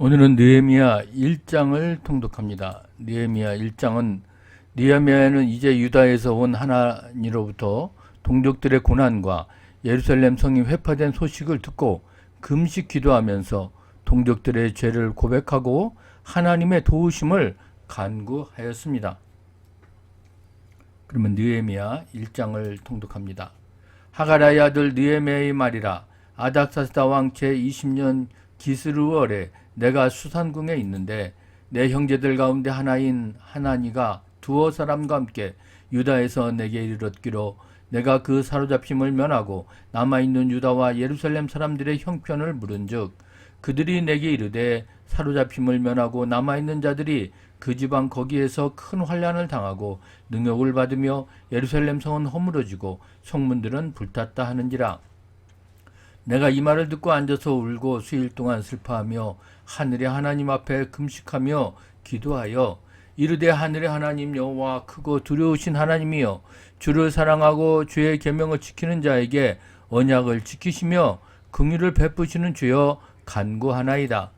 오늘은 느헤미야 1장을 통독합니다. 느헤미야 1장은 느헤미야는 이제 유다에서 온 하나님으로부터 동족들의 고난과 예루살렘 성이 회파된 소식을 듣고 금식 기도하면서 동족들의 죄를 고백하고 하나님의 도우심을 간구하였습니다. 그러면 느헤미야 1장을 통독합니다. 하가라의 아들 느헤미야의 말이라 아닥사스다 왕 제 20년 기스루월에 내가 수산궁에 있는데 내 형제들 가운데 하나인 하나니가 두어 사람과 함께 유다에서 내게 이르렀기로 내가 그 사로잡힘을 면하고 남아있는 유다와 예루살렘 사람들의 형편을 물은즉 그들이 내게 이르되 사로잡힘을 면하고 남아있는 자들이 그 지방 거기에서 큰 환란을 당하고 능욕을 받으며 예루살렘 성은 허물어지고 성문들은 불탔다 하는지라 내가 이 말을 듣고 앉아서 울고 수일 동안 슬퍼하며 하늘의 하나님 앞에 금식하며 기도하여 이르되 하늘의 하나님 여호와 크고 두려우신 하나님이여 주를 사랑하고 주의 계명을 지키는 자에게 언약을 지키시며 긍휼을 베푸시는 주여 간구하나이다.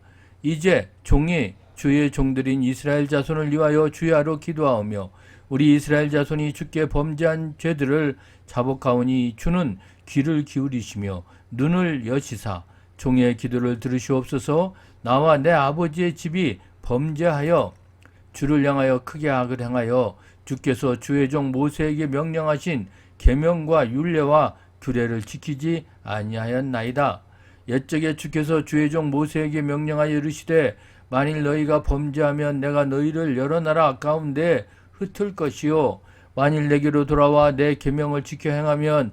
이제 종이 주의 종들인 이스라엘 자손을 위하여 주야로 기도하오며 우리 이스라엘 자손이 주께 범죄한 죄들을 자복하오니 주는 귀를 기울이시며 눈을 여시사 종의 기도를 들으시옵소서 나와 내 아버지의 집이 범죄하여 주를 향하여 크게 악을 행하여 주께서 주의 종 모세에게 명령하신 계명과 율례와 규례를 지키지 아니하였나이다. 옛적에 주께서 주의 종 모세에게 명령하여 이르시되 만일 너희가 범죄하면 내가 너희를 여러 나라 가운데 흩을 것이요 만일 내게로 돌아와 내 계명을 지켜 행하면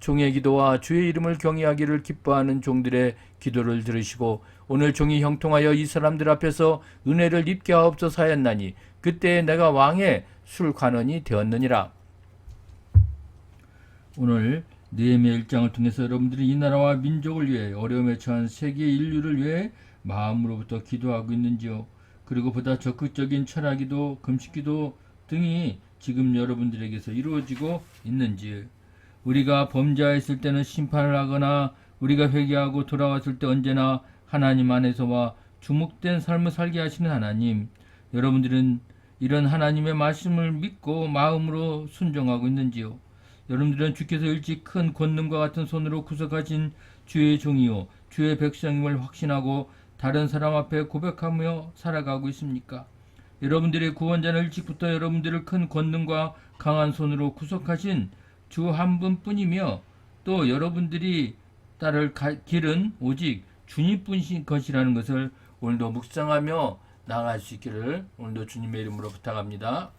종의 기도와 주의 이름을 경외하기를 기뻐하는 종들의 기도를 들으시고 오늘 종이 형통하여 이 사람들 앞에서 은혜를 입게 하옵소서 하였나니 그때에 내가 왕의 술관원이 되었느니라. 오늘 느헤미야 1장을 통해서 여러분들이 이 나라와 민족을 위해 어려움에 처한 세계 인류를 위해 마음으로부터 기도하고 있는지요. 그리고 보다 적극적인 철학기도, 금식기도 등이 지금 여러분들에게서 이루어지고 있는지 우리가 범죄하였을 때는 심판을 하거나 우리가 회개하고 돌아왔을 때 언제나 하나님 안에서와 주목된 삶을 살게 하시는 하나님 여러분들은 이런 하나님의 말씀을 믿고 마음으로 순종하고 있는지요? 여러분들은 주께서 일찍 큰 권능과 같은 손으로 구속하신 주의 종이요 주의 백성임을 확신하고 다른 사람 앞에 고백하며 살아가고 있습니까? 여러분들의 구원자는 일찍부터 여러분들을 큰 권능과 강한 손으로 구속하신 주 한 분뿐이며 또 여러분들이 따를 가- 길은 오직 주님뿐인 것이라는 것을 오늘도 묵상하며 나아갈 수 있기를 오늘도 주님의 이름으로 부탁합니다.